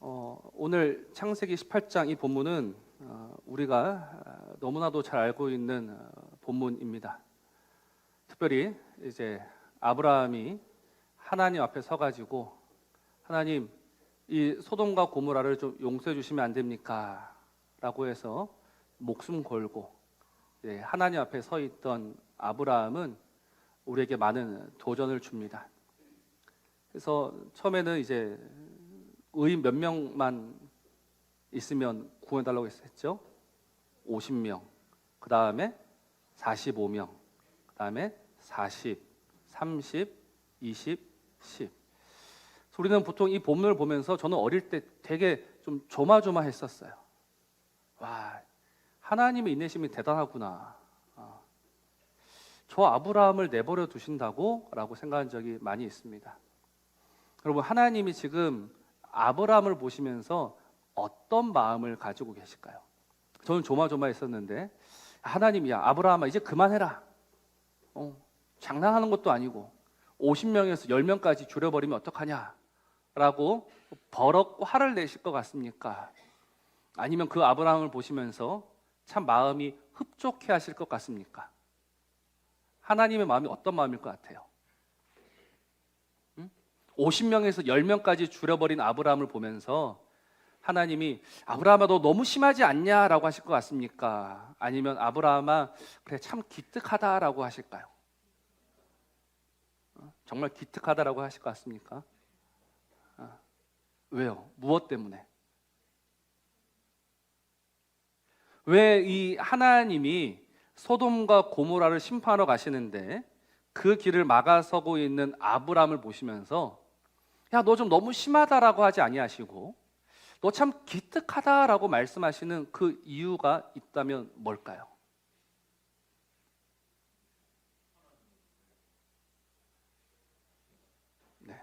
어, 오늘 창세기 18장 이 본문은 어, 우리가 어, 너무나도 잘 알고 있는 어, 본문입니다. 특별히 이제 아브라함이 하나님 앞에 서가지고 하나님 이 소돔과 고모라를 좀 용서해 주시면 안 됩니까? 라고 해서 목숨 걸고 예, 하나님 앞에 서 있던 아브라함은 우리에게 많은 도전을 줍니다. 그래서 처음에는 이제 의인 몇 명만 있으면 구해달라고 했죠. 50명. 그 다음에 45명. 그 다음에 40, 30, 20, 10. 우리는 보통 이 본문을 보면서 저는 어릴 때 되게 좀 조마조마했었어요. 와, 하나님의 인내심이 대단하구나. 아, 저 아브라함을 내버려 두신다고?라고 생각한 적이 많이 있습니다. 여러분 하나님이 지금 아브라함을 보시면서 어떤 마음을 가지고 계실까요? 저는 조마조마했었는데 하나님이야 아브라함아 이제 그만해라. 어, 장난하는 것도 아니고 50명에서 10명까지 줄여버리면 어떡하냐? 라고 버럭 화를 내실 것 같습니까? 아니면 그 아브라함을 보시면서 참 마음이 흡족해 하실 것 같습니까? 하나님의 마음이 어떤 마음일 것 같아요? 50명에서 10명까지 줄여버린 아브라함을 보면서 하나님이 아브라함아 너 너무 심하지 않냐라고 하실 것 같습니까? 아니면 아브라함아 그래 참 기특하다라고 하실까요? 어? 정말 기특하다라고 하실 것 같습니까? 아, 왜요? 무엇 때문에? 왜 이 하나님이 소돔과 고모라를 심판하러 가시는데 그 길을 막아서고 있는 아브라함을 보시면서 야 너 좀 너무 심하다라고 하지 아니하시고 너 참 기특하다라고 말씀하시는 그 이유가 있다면 뭘까요? 네.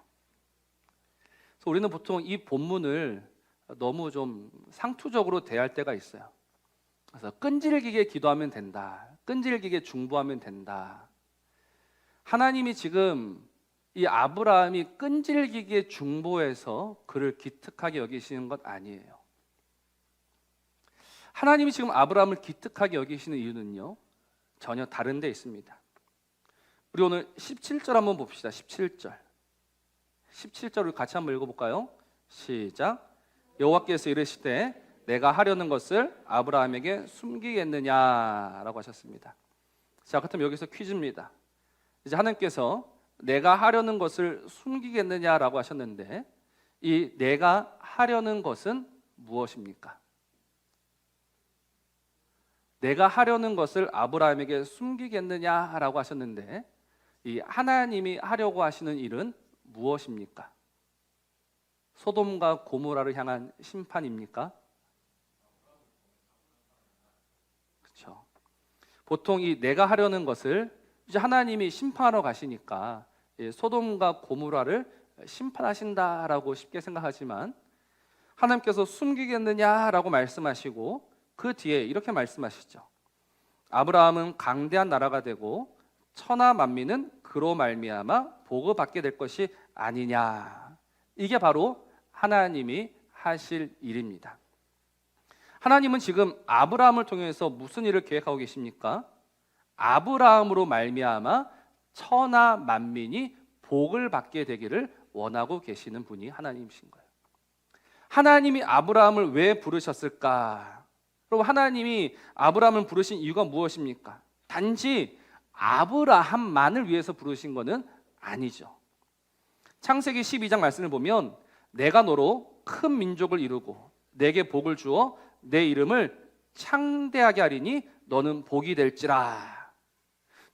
그래서 우리는 보통 이 본문을 너무 좀 상투적으로 대할 때가 있어요. 그래서 끈질기게 기도하면 된다. 끈질기게 중보하면 된다. 하나님이 지금 이 아브라함이 끈질기게 중보해서 그를 기특하게 여기시는 것 아니에요. 하나님이 지금 아브라함을 기특하게 여기시는 이유는요. 전혀 다른 데 있습니다. 우리 오늘 17절 한번 봅시다. 17절. 17절을 같이 한번 읽어 볼까요? 시작. 여호와께서 이르시되 내가 하려는 것을 아브라함에게 숨기겠느냐라고 하셨습니다. 자, 그렇다면 여기서 퀴즈입니다. 이제 하나님께서 내가 하려는 것을 숨기겠느냐라고 하셨는데 이 내가 하려는 것은 무엇입니까? 내가 하려는 것을 아브라함에게 숨기겠느냐라고 하셨는데 이 하나님이 하려고 하시는 일은 무엇입니까? 소돔과 고모라를 향한 심판입니까? 그렇죠. 보통 이 내가 하려는 것을 이제 하나님이 심판하러 가시니까 예, 소돔과 고모라를 심판하신다라고 쉽게 생각하지만 하나님께서 숨기겠느냐라고 말씀하시고 그 뒤에 이렇게 말씀하시죠. 아브라함은 강대한 나라가 되고 천하 만민은 그로 말미암아 복을 받게 될 것이 아니냐. 이게 바로 하나님이 하실 일입니다. 하나님은 지금 아브라함을 통해서 무슨 일을 계획하고 계십니까? 아브라함으로 말미암아 천하 만민이 복을 받게 되기를 원하고 계시는 분이 하나님이신 거예요. 하나님이 아브라함을 왜 부르셨을까? 그럼 하나님이 아브라함을 부르신 이유가 무엇입니까? 단지 아브라함만을 위해서 부르신 것은 아니죠. 창세기 12장 말씀을 보면 내가 너로 큰 민족을 이루고 내게 복을 주어 내 이름을 창대하게 하리니 너는 복이 될지라.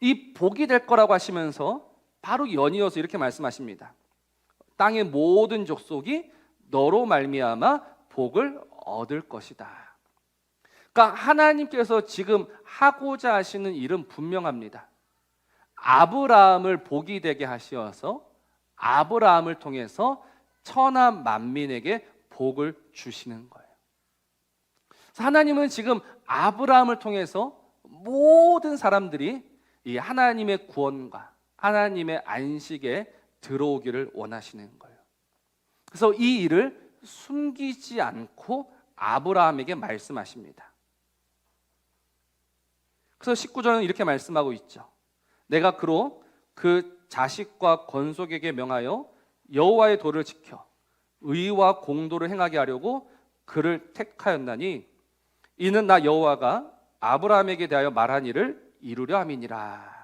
이 복이 될 거라고 하시면서 바로 연이어서 이렇게 말씀하십니다. 땅의 모든 족속이 너로 말미암아 복을 얻을 것이다. 그러니까 하나님께서 지금 하고자 하시는 일은 분명합니다. 아브라함을 복이 되게 하시어서 아브라함을 통해서 천하 만민에게 복을 주시는 거예요. 하나님은 지금 아브라함을 통해서 모든 사람들이 이 하나님의 구원과 하나님의 안식에 들어오기를 원하시는 거예요. 그래서 이 일을 숨기지 않고 아브라함에게 말씀하십니다. 그래서 19절은 이렇게 말씀하고 있죠. 내가 그로 그 자식과 건속에게 명하여 여호와의 도를 지켜 의와 공도를 행하게 하려고 그를 택하였나니 이는 나 여호와가 아브라함에게 대하여 말한 일을 이루려 함이니라.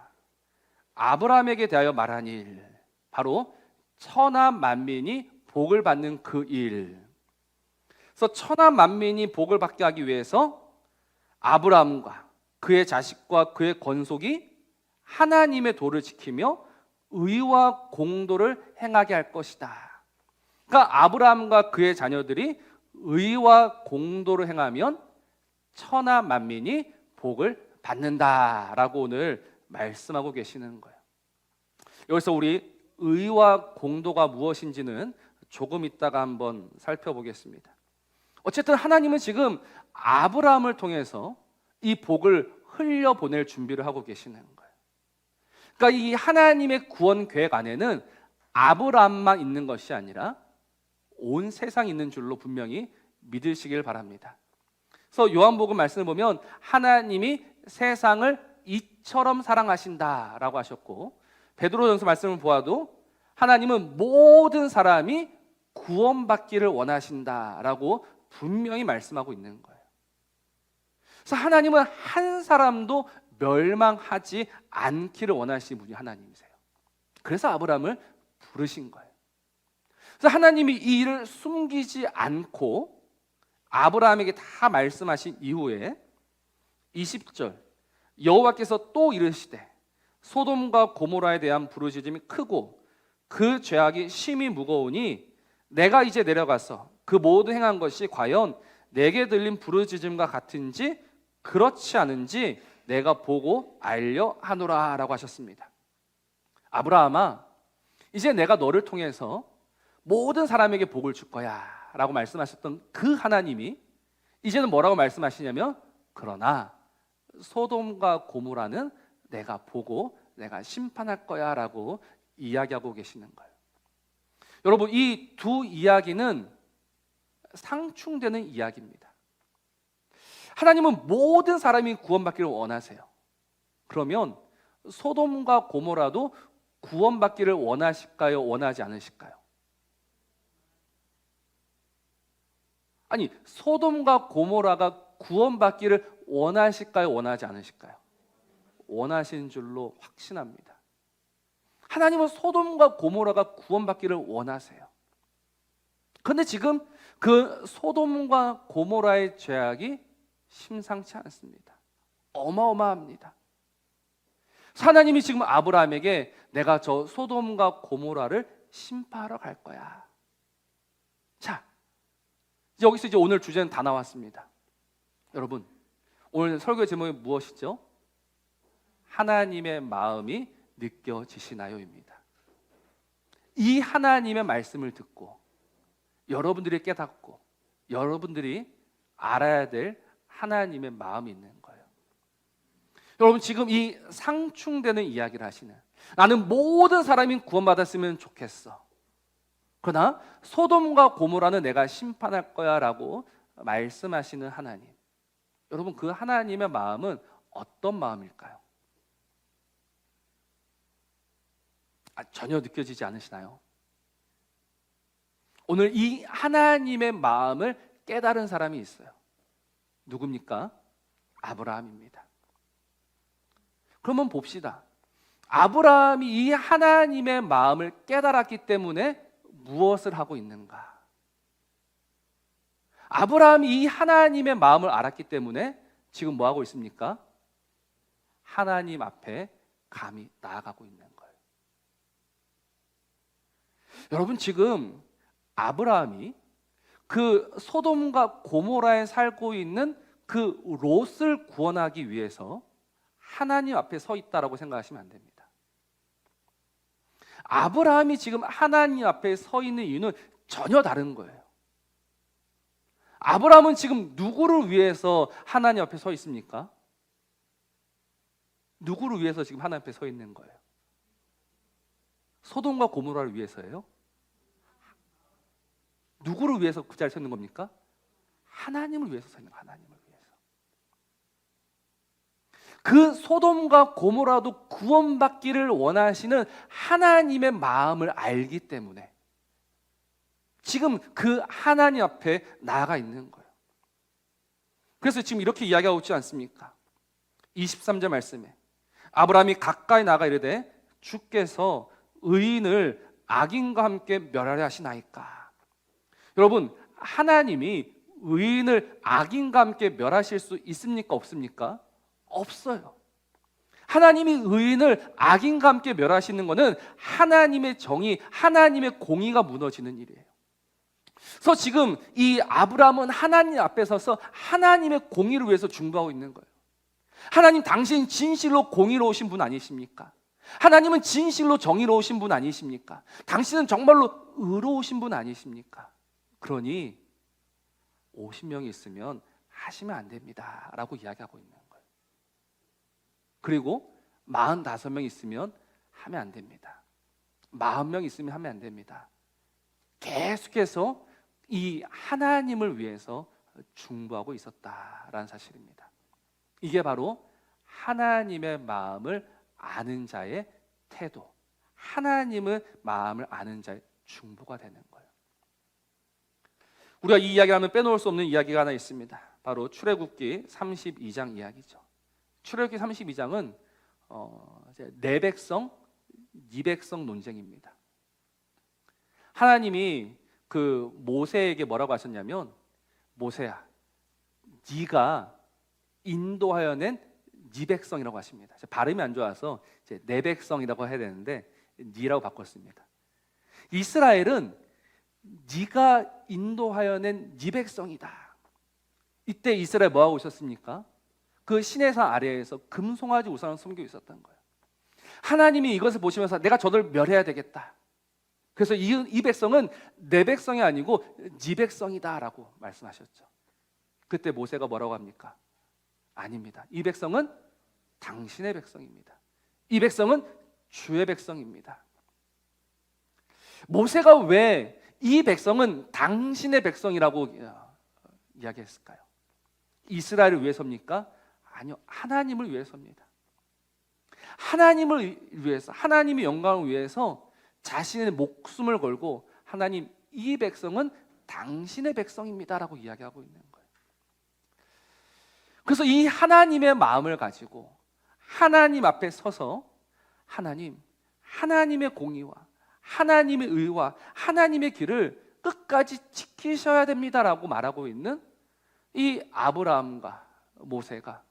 아브라함에게 대하여 말한 일 바로 천하 만민이 복을 받는 그 일. 그래서 천하 만민이 복을 받게 하기 위해서 아브라함과 그의 자식과 그의 권속이 하나님의 도를 지키며 의와 공도를 행하게 할 것이다. 그러니까 아브라함과 그의 자녀들이 의와 공도를 행하면 천하 만민이 복을 받는다라고 오늘 말씀하고 계시는 거예요. 여기서 우리 의와 공도가 무엇인지는 조금 있다가 한번 살펴보겠습니다. 어쨌든 하나님은 지금 아브라함을 통해서 이 복을 흘려 보낼 준비를 하고 계시는 거예요. 그러니까 이 하나님의 구원 계획 안에는 아브라함만 있는 것이 아니라 온 세상 있는 줄로 분명히 믿으시길 바랍니다. 그래서 요한복음 말씀을 보면 하나님이 세상을 이처럼 사랑하신다라고 하셨고 베드로전서 말씀을 보아도 하나님은 모든 사람이 구원받기를 원하신다라고 분명히 말씀하고 있는 거예요. 그래서 하나님은 한 사람도 멸망하지 않기를 원하시는 분이 하나님이세요. 그래서 아브라함을 부르신 거예요. 그래서 하나님이 이 일을 숨기지 않고 아브라함에게 다 말씀하신 이후에 20절 여호와께서 또 이르시되 소돔과 고모라에 대한 부르짖음이 크고 그 죄악이 심히 무거우니 내가 이제 내려가서 그 모든 행한 것이 과연 내게 들린 부르짖음과 같은지 그렇지 않은지 내가 보고 알려 하노라라고 하셨습니다. 아브라함아 이제 내가 너를 통해서 모든 사람에게 복을 줄 거야라고 말씀하셨던 그 하나님이 이제는 뭐라고 말씀하시냐면 그러나 소돔과 고모라는 내가 보고 내가 심판할 거야라고 이야기하고 계시는 거예요. 여러분 이 두 이야기는 상충되는 이야기입니다. 하나님은 모든 사람이 구원받기를 원하세요. 그러면 소돔과 고모라도 구원받기를 원하실까요? 원하지 않으실까요? 아니 소돔과 고모라가 구원받기를 원하실까요? 원하지 않으실까요? 원하신 줄로 확신합니다. 하나님은 소돔과 고모라가 구원받기를 원하세요. 그런데 지금 그 소돔과 고모라의 죄악이 심상치 않습니다. 어마어마합니다. 하나님이 지금 아브라함에게 내가 저 소돔과 고모라를 심판하러 갈 거야. 자, 여기서 이제 오늘 주제는 다 나왔습니다. 여러분, 오늘 설교의 제목이 무엇이죠? 하나님의 마음이 느껴지시나요입니다. 이 하나님의 말씀을 듣고 여러분들이 깨닫고 여러분들이 알아야 될 하나님의 마음이 있는 거예요. 여러분 지금 이 상충되는 이야기를 하시는 나는 모든 사람이 구원받았으면 좋겠어. 그러나 소돔과 고모라는 내가 심판할 거야라고 말씀하시는 하나님. 여러분 그 하나님의 마음은 어떤 마음일까요? 아, 전혀 느껴지지 않으시나요? 오늘 이 하나님의 마음을 깨달은 사람이 있어요. 누굽니까? 아브라함입니다. 그러면 봅시다. 아브라함이 이 하나님의 마음을 깨달았기 때문에 무엇을 하고 있는가? 아브라함이 이 하나님의 마음을 알았기 때문에 지금 뭐 하고 있습니까? 하나님 앞에 감히 나아가고 있는 거예요. 여러분 지금 아브라함이 그 소돔과 고모라에 살고 있는 그 롯을 구원하기 위해서 하나님 앞에 서 있다라고 생각하시면 안 됩니다. 아브라함이 지금 하나님 앞에 서 있는 이유는 전혀 다른 거예요. 아브라함은 지금 누구를 위해서 하나님 앞에 서 있습니까? 누구를 위해서 지금 하나님 앞에 서 있는 거예요? 소돔과 고모라를 위해서예요? 누구를 위해서 그 자리에 서 있는 겁니까? 하나님을 위해서 서 있는 거예요, 하나님을 위해서. 그 소돔과 고모라도 구원받기를 원하시는 하나님의 마음을 알기 때문에 지금 그 하나님 앞에 나아가 있는 거예요. 그래서 지금 이렇게 이야기하고 있지 않습니까? 23절 말씀에 아브라함이 가까이 나가 이르되 주께서 의인을 악인과 함께 멸하려 하시나이까. 여러분, 하나님이 의인을 악인과 함께 멸하실 수 있습니까? 없습니까? 없어요. 하나님이 의인을 악인과 함께 멸하시는 것은 하나님의 정의, 하나님의 공의가 무너지는 일이에요. 그래서 지금 이 아브라함은 하나님 앞에 서서 하나님의 공의를 위해서 중보하고 있는 거예요. 하나님 당신 진실로 공의로우신 분 아니십니까? 하나님은 진실로 정의로우신 분 아니십니까? 당신은 정말로 의로우신 분 아니십니까? 그러니 50명이 있으면 하시면 안 됩니다. 라고 이야기하고 있는 거예요. 그리고 45명 있으면 하면 안 됩니다. 40명 있으면 하면 안 됩니다. 계속해서 이 하나님을 위해서 중보하고 있었다라는 사실입니다. 이게 바로 하나님의 마음을 아는 자의 태도, 하나님의 마음을 아는 자의 중보가 되는 거예요. 우리가 이 이야기하면 빼놓을 수 없는 이야기가 하나 있습니다. 바로 출애굽기 32장 이야기죠. 출애굽기 32장은 어, 이제 내 백성, 이 백성 논쟁입니다. 하나님이 그 모세에게 뭐라고 하셨냐면 모세야, 네가 인도하여 낸 네 백성이라고 하십니다. 발음이 안 좋아서 이제 내 백성이라고 해야 되는데 니라고 바꿨습니다. 이스라엘은 네가 인도하여 낸 네 백성이다. 이때 이스라엘 뭐 하고 있었습니까? 그 시내산 아래에서 금송아지 우상을 섬기고 있었던 거예요. 하나님이 이것을 보시면서 내가 저들 멸해야 되겠다. 그래서 이, 이 백성은 내 백성이 아니고 네 백성이다라고 말씀하셨죠. 그때 모세가 뭐라고 합니까? 아닙니다. 이 백성은 당신의 백성입니다. 이 백성은 주의 백성입니다. 모세가 왜 이 백성은 당신의 백성이라고 이야기했을까요? 이스라엘을 위해서입니까? 아니요, 하나님을 위해서입니다. 하나님을 위해서, 하나님의 영광을 위해서 자신의 목숨을 걸고 하나님 이 백성은 당신의 백성입니다라고 이야기하고 있는 거예요. 그래서 이 하나님의 마음을 가지고 하나님 앞에 서서 하나님, 하나님의 공의와 하나님의 의와 하나님의 길을 끝까지 지키셔야 됩니다라고 말하고 있는 이 아브라함과 모세가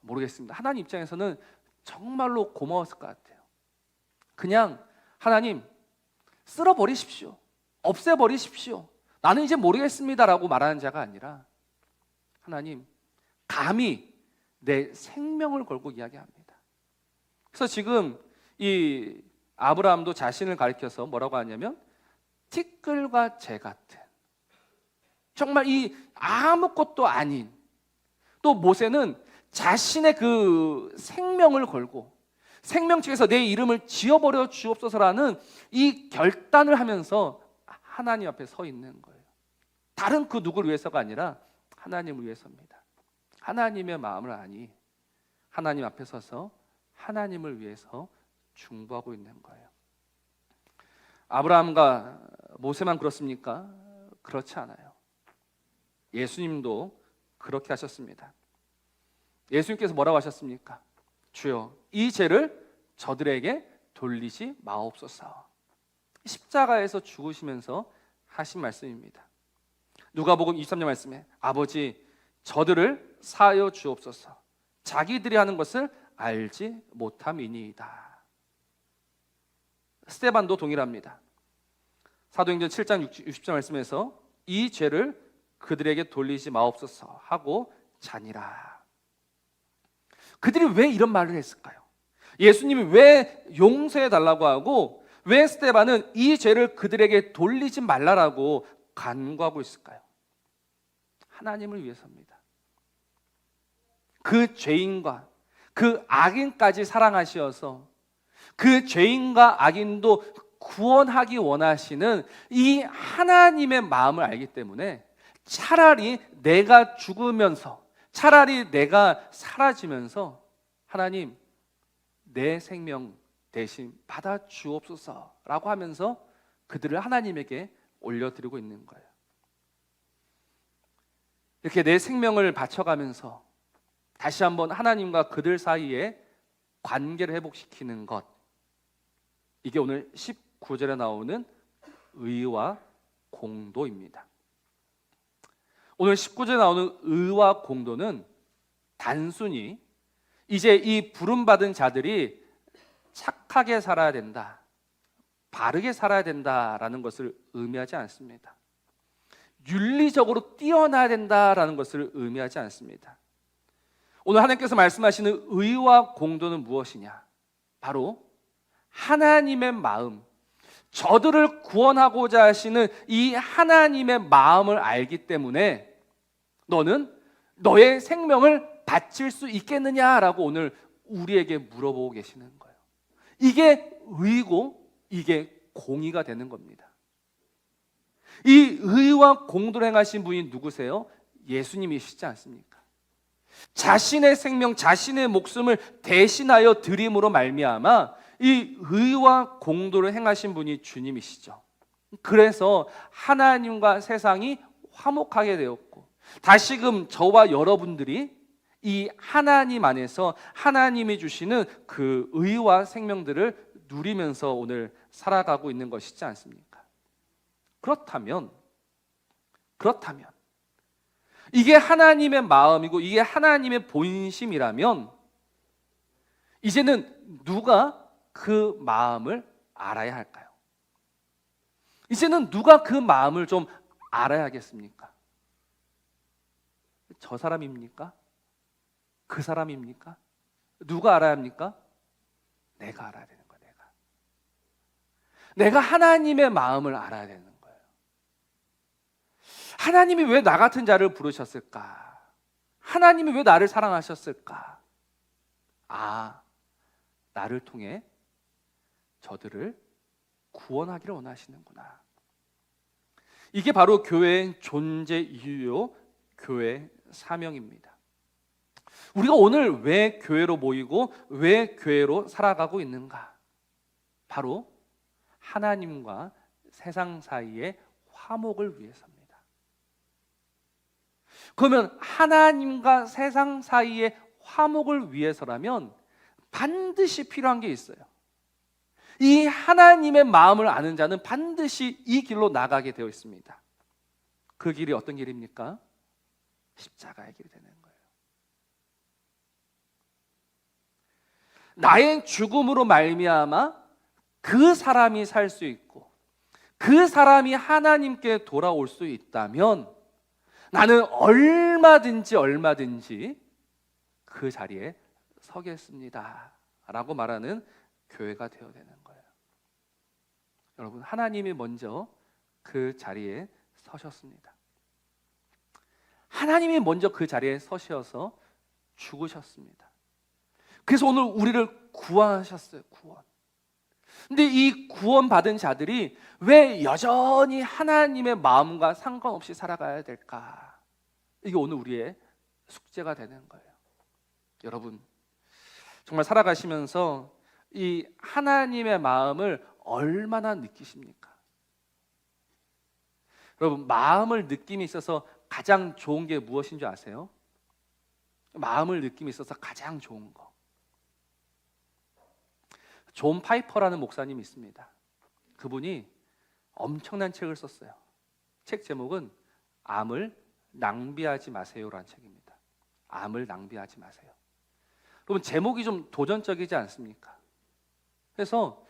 모르겠습니다. 하나님 입장에서는 정말로 고마웠을 것 같아요. 그냥 하나님 쓸어 버리십시오. 없애 버리십시오. 나는 이제 모르겠습니다라고 말하는 자가 아니라 하나님 감히 내 생명을 걸고 이야기합니다. 그래서 지금 이 아브라함도 자신을 가리켜서 뭐라고 하냐면 티끌과 재 같은 정말 이 아무것도 아닌 또 모세는 자신의 그 생명을 걸고 생명책에서 내 이름을 지어버려 주옵소서라는 이 결단을 하면서 하나님 앞에 서 있는 거예요. 다른 그 누구를 위해서가 아니라 하나님을 위해서입니다. 하나님의 마음을 아니 하나님 앞에 서서 하나님을 위해서 중보하고 있는 거예요. 아브라함과 모세만 그렇습니까? 그렇지 않아요. 예수님도 그렇게 하셨습니다. 예수님께서 뭐라고 하셨습니까? 주여, 이 죄를 저들에게 돌리지 마옵소서. 십자가에서 죽으시면서 하신 말씀입니다. 누가복음 23절 말씀에 아버지 저들을 사하여 주옵소서. 자기들이 하는 것을 알지 못함이니이다. 스테반도 동일합니다. 사도행전 7장 60절 말씀에서 이 죄를 그들에게 돌리지 마옵소서 하고 자니라. 그들이 왜 이런 말을 했을까요? 예수님이 왜 용서해 달라고 하고 왜 스테반은 이 죄를 그들에게 돌리지 말라라고 간구하고 있을까요? 하나님을 위해서입니다. 그 죄인과 그 악인까지 사랑하시어서 그 죄인과 악인도 구원하기 원하시는 이 하나님의 마음을 알기 때문에 차라리 내가 죽으면서 차라리 내가 사라지면서 하나님 내 생명 대신 받아 주옵소서라고 하면서 그들을 하나님에게 올려드리고 있는 거예요. 이렇게 내 생명을 바쳐가면서 다시 한번 하나님과 그들 사이에 관계를 회복시키는 것. 이게 오늘 19절에 나오는 의와 공도입니다. 오늘 19절에 나오는 의와 공도는 단순히 이제 이 부름받은 자들이 착하게 살아야 된다. 바르게 살아야 된다라는 것을 의미하지 않습니다. 윤리적으로 뛰어나야 된다라는 것을 의미하지 않습니다. 오늘 하나님께서 말씀하시는 의와 공도는 무엇이냐? 바로 하나님의 마음, 저들을 구원하고자 하시는 이 하나님의 마음을 알기 때문에 너는 너의 생명을 바칠 수 있겠느냐라고 오늘 우리에게 물어보고 계시는 거예요. 이게 의고 이게 공의가 되는 겁니다. 이 의와 공도를 행하신 분이 누구세요? 예수님이시지 않습니까? 자신의 생명, 자신의 목숨을 대신하여 드림으로 말미암아 이 의와 공도를 행하신 분이 주님이시죠. 그래서 하나님과 세상이 화목하게 되었고 다시금 저와 여러분들이 이 하나님 안에서 하나님이 주시는 그 의와 생명들을 누리면서 오늘 살아가고 있는 것이지 않습니까? 그렇다면 그렇다면 이게 하나님의 마음이고 이게 하나님의 본심이라면 이제는 누가 그 마음을 알아야 할까요? 이제는 누가 그 마음을 좀 알아야겠습니까? 저 사람입니까? 그 사람입니까? 누가 알아야 합니까? 내가 알아야 되는 거야, 내가. 내가 하나님의 마음을 알아야 되는 거예요. 하나님이 왜 나 같은 자를 부르셨을까? 하나님이 왜 나를 사랑하셨을까? 아, 나를 통해 저들을 구원하기를 원하시는구나. 이게 바로 교회의 존재 이유요, 교회 사명입니다. 우리가 오늘 왜 교회로 모이고 왜 교회로 살아가고 있는가? 바로 하나님과 세상 사이의 화목을 위해서입니다. 그러면 하나님과 세상 사이의 화목을 위해서라면 반드시 필요한 게 있어요. 이 하나님의 마음을 아는 자는 반드시 이 길로 나가게 되어 있습니다. 그 길이 어떤 길입니까? 십자가의 길이 되는 거예요. 나의 죽음으로 말미암아 그 사람이 살 수 있고 그 사람이 하나님께 돌아올 수 있다면 나는 얼마든지 얼마든지 그 자리에 서겠습니다. 라고 말하는 교회가 되어야 되는 거예요. 여러분, 하나님이 먼저 그 자리에 서셨습니다. 하나님이 먼저 그 자리에 서셔서 죽으셨습니다. 그래서 오늘 우리를 구원하셨어요. 구원. 근데 이 구원받은 자들이 왜 여전히 하나님의 마음과 상관없이 살아가야 될까? 이게 오늘 우리의 숙제가 되는 거예요. 여러분, 정말 살아가시면서 이 하나님의 마음을 얼마나 느끼십니까? 여러분, 마음을 느낌이 있어서 가장 좋은 게 무엇인 줄 아세요? 마음을 느낌이 있어서 가장 좋은 거. 존 파이퍼라는 목사님이 있습니다. 그분이 엄청난 책을 썼어요. 책 제목은 암을 낭비하지 마세요라는 책입니다. 암을 낭비하지 마세요. 그러면 제목이 좀 도전적이지 않습니까? 그래서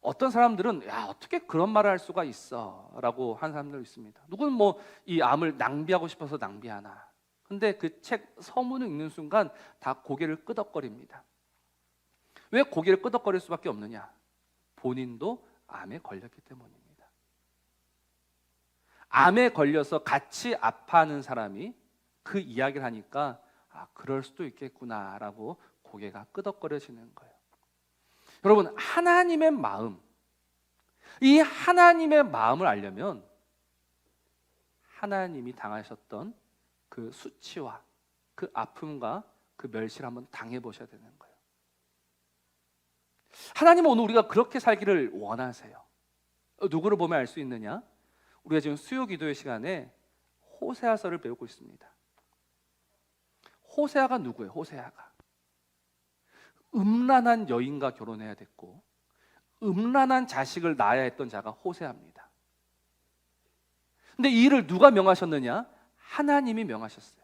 어떤 사람들은 야 어떻게 그런 말을 할 수가 있어라고 한 사람들 있습니다. 누구는 뭐 이 암을 낭비하고 싶어서 낭비하나. 근데 그 책 서문을 읽는 순간 다 고개를 끄덕거립니다. 왜 고개를 끄덕거릴 수밖에 없느냐? 본인도 암에 걸렸기 때문입니다. 암에 걸려서 같이 아파하는 사람이 그 이야기를 하니까 아, 그럴 수도 있겠구나라고 고개가 끄덕거려지는 거예요. 여러분, 하나님의 마음, 이 하나님의 마음을 알려면 하나님이 당하셨던 그 수치와 그 아픔과 그 멸시를 한번 당해 보셔야 되는 거예요. 하나님은 오늘 우리가 그렇게 살기를 원하세요. 어, 누구를 보면 알 수 있느냐? 우리가 지금 수요 기도의 시간에 호세아서를 배우고 있습니다. 호세아가 누구예요? 호세아가 음란한 여인과 결혼해야 됐고 음란한 자식을 낳아야 했던 자가 호세아입니다. 근데 이 일을 누가 명하셨느냐? 하나님이 명하셨어요.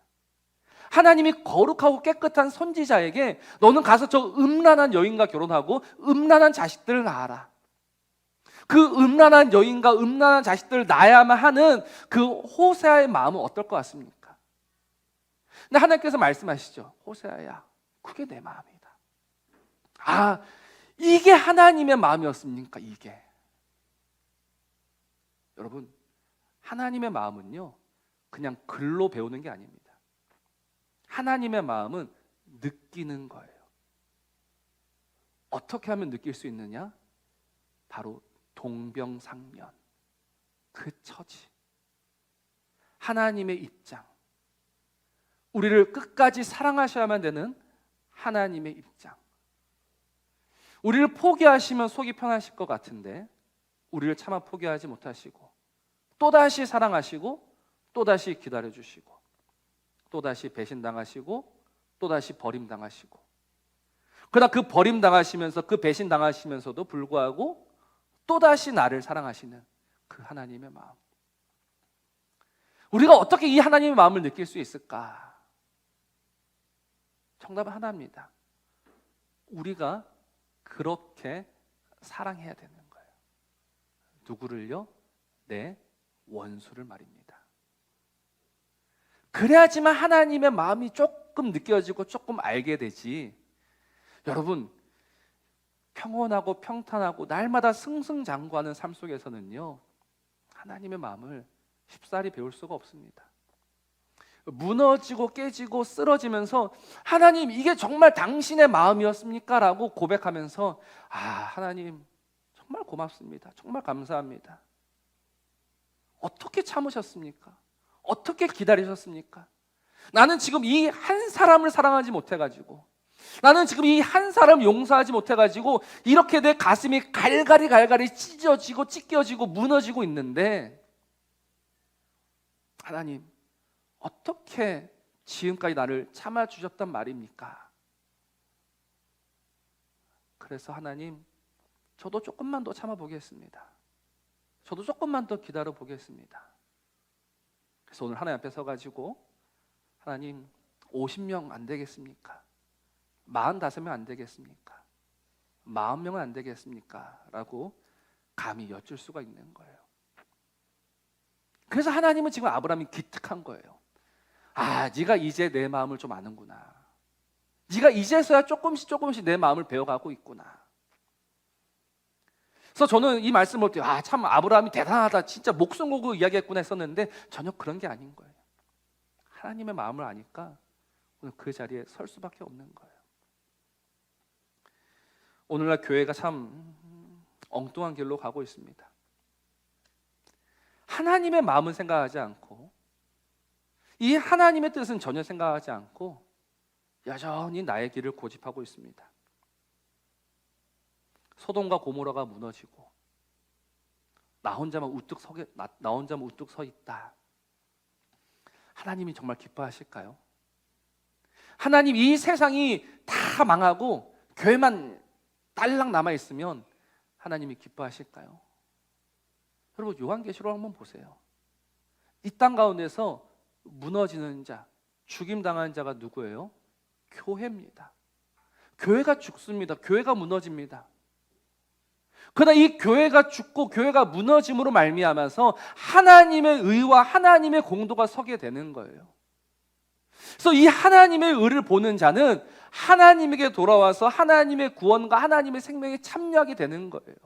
하나님이 거룩하고 깨끗한 선지자에게 너는 가서 저 음란한 여인과 결혼하고 음란한 자식들을 낳아라. 그 음란한 여인과 음란한 자식들을 낳아야만 하는 그 호세아의 마음은 어떨 것 같습니까? 근데 하나님께서 말씀하시죠. 호세아야, 그게 내 마음이다. 아, 이게 하나님의 마음이었습니까? 이게. 여러분, 하나님의 마음은요, 그냥 글로 배우는 게 아닙니다. 하나님의 마음은 느끼는 거예요. 어떻게 하면 느낄 수 있느냐? 바로 동병상련. 그 처지. 하나님의 입장. 우리를 끝까지 사랑하셔야만 되는 하나님의 입장. 우리를 포기하시면 속이 편하실 것 같은데 우리를 차마 포기하지 못하시고 또다시 사랑하시고 또다시 기다려 주시고 또다시 배신당하시고 또다시 버림당하시고 그러나 그 버림당하시면서 그 배신당하시면서도 불구하고 또다시 나를 사랑하시는 그 하나님의 마음 우리가 어떻게 이 하나님의 마음을 느낄 수 있을까? 정답은 하나입니다. 우리가 그렇게 사랑해야 되는 거예요. 누구를요? 내 원수를 말입니다. 그래야지만 하나님의 마음이 조금 느껴지고 조금 알게 되지. 여러분, 평온하고 평탄하고 날마다 승승장구하는 삶 속에서는요, 하나님의 마음을 쉽사리 배울 수가 없습니다. 무너지고 깨지고 쓰러지면서 하나님 이게 정말 당신의 마음이었습니까? 라고 고백하면서 아 하나님 정말 고맙습니다. 정말 감사합니다. 어떻게 참으셨습니까? 어떻게 기다리셨습니까? 나는 지금 이 한 사람을 사랑하지 못해가지고 나는 지금 이 한 사람 용서하지 못해가지고 이렇게 내 가슴이 갈갈이 갈갈이 찢어지고 찢겨지고 무너지고 있는데 하나님 어떻게 지금까지 나를 참아주셨단 말입니까? 그래서 하나님, 저도 조금만 더 참아보겠습니다. 저도 조금만 더 기다려 보겠습니다. 그래서 오늘 하나님 앞에 서가지고 하나님 50명 안 되겠습니까? 45명 안 되겠습니까? 40명은 안 되겠습니까? 라고 감히 여쭐 수가 있는 거예요. 그래서 하나님은 지금 아브라함이 기특한 거예요. 아, 네가 이제 내 마음을 좀 아는구나. 네가 이제서야 조금씩 조금씩 내 마음을 배워가고 있구나. 그래서 저는 이 말씀 볼 때, 아, 참 아브라함이 대단하다. 진짜 목숨 걸고 이야기했구나 했었는데 전혀 그런 게 아닌 거예요. 하나님의 마음을 아니까 오늘 그 자리에 설 수밖에 없는 거예요. 오늘날 교회가 참 엉뚱한 길로 가고 있습니다. 하나님의 마음은 생각하지 않고 이 하나님의 뜻은 전혀 생각하지 않고 여전히 나의 길을 고집하고 있습니다. 소돔과 고모라가 무너지고 나 혼자만 우뚝 서게 나, 나 혼자만 우뚝 서 있다. 하나님이 정말 기뻐하실까요? 하나님 이 세상이 다 망하고 교회만 딸랑 남아 있으면 하나님이 기뻐하실까요? 여러분 요한계시록 한번 보세요. 이 땅 가운데서 무너지는 자, 죽임 당한 자가 누구예요? 교회입니다. 교회가 죽습니다. 교회가 무너집니다. 그러나 이 교회가 죽고 교회가 무너짐으로 말미암아서 하나님의 의와 하나님의 공도가 서게 되는 거예요. 그래서 이 하나님의 의를 보는 자는 하나님에게 돌아와서 하나님의 구원과 하나님의 생명에 참여하게 되는 거예요.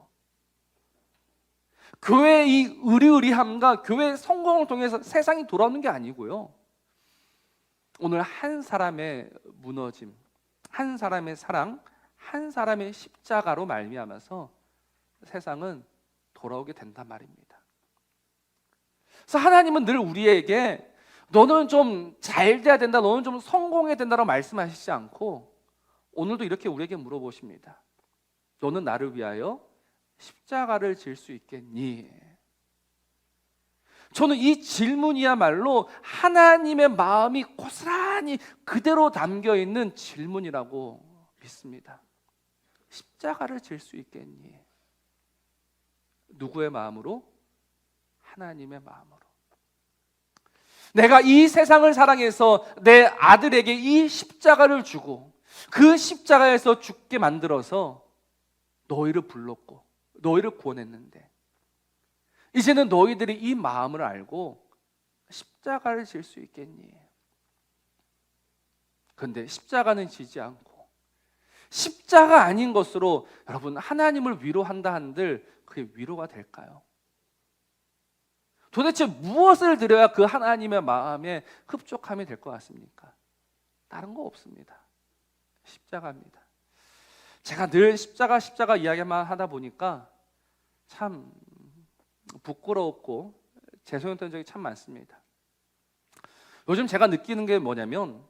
교회의 이 의리의리함과 교회의 성공을 통해서 세상이 돌아오는 게 아니고요. 오늘 한 사람의 무너짐, 한 사람의 사랑, 한 사람의 십자가로 말미암아서 세상은 돌아오게 된단 말입니다. 그래서 하나님은 늘 우리에게 너는 좀 잘 돼야 된다, 너는 좀 성공해야 된다라고 말씀하시지 않고 오늘도 이렇게 우리에게 물어보십니다. 너는 나를 위하여 십자가를 질 수 있겠니? 저는 이 질문이야말로 하나님의 마음이 고스란히 그대로 담겨 있는 질문이라고 믿습니다. 십자가를 질 수 있겠니? 누구의 마음으로? 하나님의 마음으로. 내가 이 세상을 사랑해서 내 아들에게 이 십자가를 주고 그 십자가에서 죽게 만들어서 너희를 불렀고 너희를 구원했는데 이제는 너희들이 이 마음을 알고 십자가를 질 수 있겠니? 근데 십자가는 지지 않고 십자가 아닌 것으로 여러분 하나님을 위로한다 한들 그게 위로가 될까요? 도대체 무엇을 드려야 그 하나님의 마음에 흡족함이 될 것 같습니까? 다른 거 없습니다. 십자가입니다. 제가 늘 십자가 십자가 이야기만 하다 보니까 참 부끄럽고 죄송했던 적이 참 많습니다. 요즘 제가 느끼는 게 뭐냐면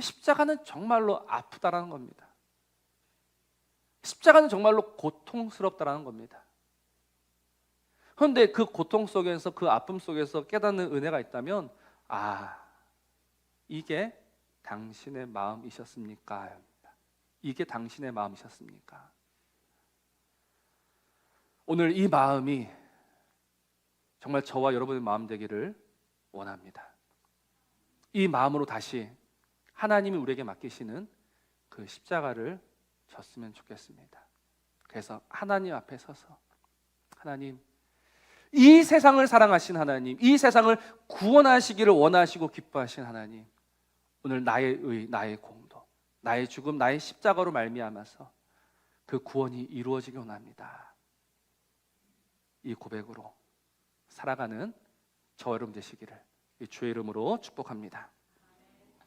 십자가는 정말로 아프다라는 겁니다. 십자가는 정말로 고통스럽다라는 겁니다. 그런데 그 고통 속에서 그 아픔 속에서 깨닫는 은혜가 있다면 아 이게 당신의 마음이셨습니까? 이게 당신의 마음이셨습니까? 오늘 이 마음이 정말 저와 여러분의 마음 되기를 원합니다. 이 마음으로 다시 하나님이 우리에게 맡기시는 그 십자가를 졌으면 좋겠습니다. 그래서 하나님 앞에 서서 하나님 이 세상을 사랑하신 하나님, 이 세상을 구원하시기를 원하시고 기뻐하신 하나님, 오늘 나의 의, 나의 공도, 나의 죽음, 나의 십자가로 말미암아서 그 구원이 이루어지기 원합니다. 이 고백으로 살아가는 저 여러분 되시기를 이 주의 이름으로 축복합니다.